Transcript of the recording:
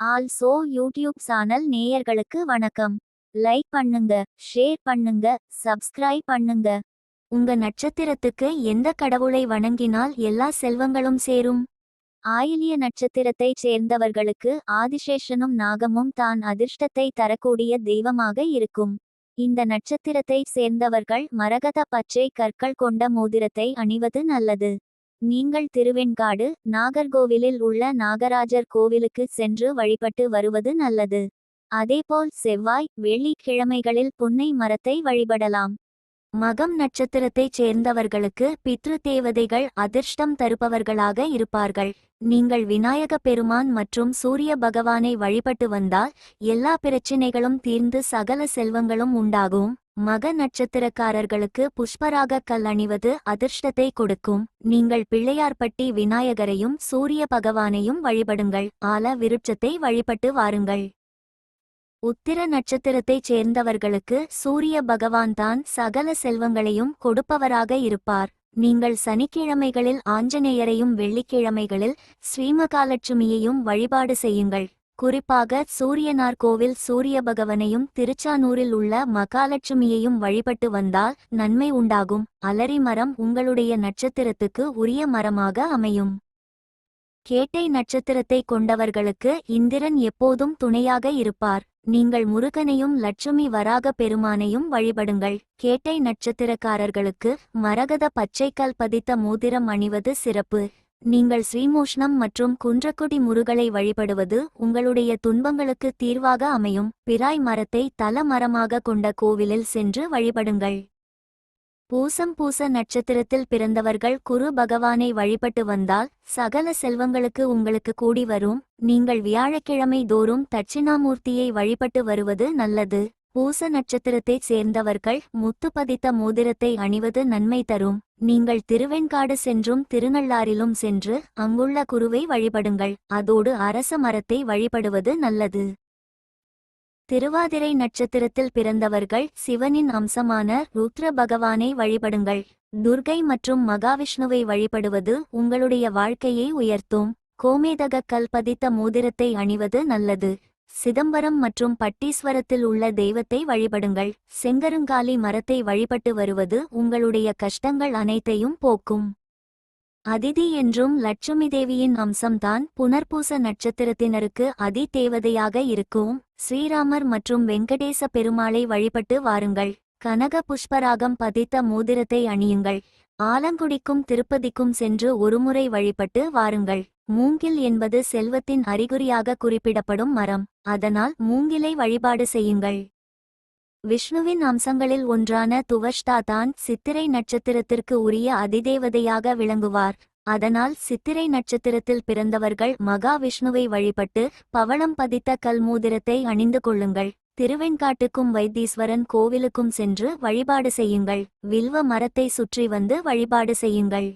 Also YouTube channel நேயர்களுக்கு வணக்கம். Like பண்ணுங்க ஷேர் பண்ணுங்க சப்ஸ்கிரைப் பண்ணுங்க. உங்க நட்சத்திரத்துக்கு எந்த கடவுளை வணங்கினால் எல்லா செல்வங்களும் சேரும்? ஆயிலிய நட்சத்திரத்தைச் சேர்ந்தவர்களுக்கு ஆதிசேஷனும் நாகமும் தான் அதிர்ஷ்டத்தை தரக்கூடிய தெய்வமாக இருக்கும். இந்த நட்சத்திரத்தைச் சேர்ந்தவர்கள் மரகத பச்சை கற்கள் கொண்ட மோதிரத்தை அணிவது நல்லது. நீங்கள் திருவெண்காடு நாகர்கோவிலில் உள்ள நாகராஜர் கோவிலுக்கு சென்று வழிபட்டு வருவது நல்லது. அதேபோல் செவ்வாய் வெள்ளிக்கிழமைகளில் புன்னை மரத்தை வழிபடலாம். மகம் நட்சத்திரத்தைச் சேர்ந்தவர்களுக்கு பித்ரு தேவதைகள் அதிர்ஷ்டம் தருபவர்களாக இருப்பார்கள். நீங்கள் விநாயக பெருமான் மற்றும் சூரிய பகவானை வழிபட்டு வந்தால் எல்லா பிரச்சினைகளும் தீர்ந்து சகல செல்வங்களும் உண்டாகும். மக நட்சத்திரக்காரர்களுக்கு புஷ்பராக கல் அணிவது அதிர்ஷ்டத்தை கொடுக்கும். நீங்கள் பிள்ளையார்பட்டி விநாயகரையும் சூரிய பகவானையும் வழிபடுங்கள். ஆல விருட்சத்தை வழிபட்டு வாருங்கள். உத்திர நட்சத்திரத்தைச் சேர்ந்தவர்களுக்கு சூரிய பகவான் தான் சகல செல்வங்களையும் கொடுப்பவராக இருப்பார். நீங்கள் சனிக்கிழமைகளில் ஆஞ்சநேயரையும் வெள்ளிக்கிழமைகளில் ஸ்ரீமகாலட்சுமியையும் வழிபாடு செய்யுங்கள். குறிப்பாக சூரியனார் கோவில் சூரிய பகவனையும் திருச்சானூரில் உள்ள மகாலட்சுமியையும் வழிபட்டு வந்தால் நன்மை உண்டாகும். அலரி மரம் உங்களுடைய நட்சத்திரத்துக்கு உரிய மரமாக அமையும். கேட்டை நட்சத்திரத்தை கொண்டவர்களுக்கு இந்திரன் எப்போதும் துணையாக இருப்பார். நீங்கள் முருகனையும் லட்சுமி வராக பெருமானையும் வழிபடுங்கள். கேட்டை நட்சத்திரக்காரர்களுக்கு மரகத பச்சைக்கல் பதித்த மோதிரம் அணிவது சிறப்பு. நீங்கள் ஸ்ரீமோஷ்ணம் மற்றும் குன்றக்குடி முருகலை வழிபடுவது உங்களுடைய துன்பங்களுக்கு தீர்வாக அமையும். பிராய் மரத்தை தல மரமாக கொண்ட கோவிலில் சென்று வழிபடுங்கள். பூசம் பூச நட்சத்திரத்தில் பிறந்தவர்கள் குரு பகவானை வழிபட்டு வந்தால் சகல செல்வங்களுக்கு உங்களுக்கு கூடி வரும். நீங்கள் வியாழக்கிழமை தோறும் தட்சிணாமூர்த்தியை வழிபட்டு வருவது நல்லது. பூச நட்சத்திரத்தைச் சேர்ந்தவர்கள் முத்து பதித்த மோதிரத்தை அணிவது நன்மை தரும். நீங்கள் திருவெண்காடு சென்றும் திருநள்ளாறிலும் சென்று அங்குள்ள குருவை வழிபடுங்கள். அதோடு அரச மரத்தை வழிபடுவது நல்லது. திருவாதிரை நட்சத்திரத்தில் பிறந்தவர்கள் சிவனின் அம்சமான ருத்ர பகவானை வழிபடுங்கள். துர்கை மற்றும் மகாவிஷ்ணுவை வழிபடுவது உங்களுடைய வாழ்க்கையை உயர்த்தும். கோமேதக கல் பதித்த மோதிரத்தை அணிவது நல்லது. சிதம்பரம் மற்றும் பட்டீஸ்வரத்தில் உள்ள தெய்வத்தை வழிபடுங்கள். செங்கருங்காலி மரத்தை வழிபட்டு வருவது உங்களுடைய கஷ்டங்கள் அனைத்தையும் போக்கும். அதிதி என்றும் லட்சுமி தேவியின் அம்சம்தான் புனர்பூச நட்சத்திரத்தினருக்கு அதி தேவதையாக இருக்கும். ஸ்ரீராமர் மற்றும் வெங்கடேச பெருமாளை வழிபட்டு வாருங்கள். கனக புஷ்பராகம் பதித்த மோதிரத்தை அணியுங்கள். ஆலங்குடிக்கும் திருப்பதிக்கும் சென்று ஒருமுறை வழிபட்டு வாருங்கள். மூங்கில் என்பது செல்வத்தின் அறிகுறியாக குறிப்பிடப்படும் மரம். அதனால் மூங்கிலை வழிபாடு செய்யுங்கள். விஷ்ணுவின் அம்சங்களில் ஒன்றான துவஷ்டா தான் சித்திரை நட்சத்திரத்திற்கு உரிய அதிதேவதையாக விளங்குவார். அதனால் சித்திரை நட்சத்திரத்தில் பிறந்தவர்கள் மகா விஷ்ணுவை வழிபட்டு பவளம் பதித்த கல்மூதிரத்தை அணிந்து கொள்ளுங்கள். திருவெண்காட்டுக்கும் வைத்தீஸ்வரன் கோவிலுக்கும் சென்று வழிபாடு செய்யுங்கள். வில்வ மரத்தை சுற்றி வந்து வழிபாடு செய்யுங்கள்.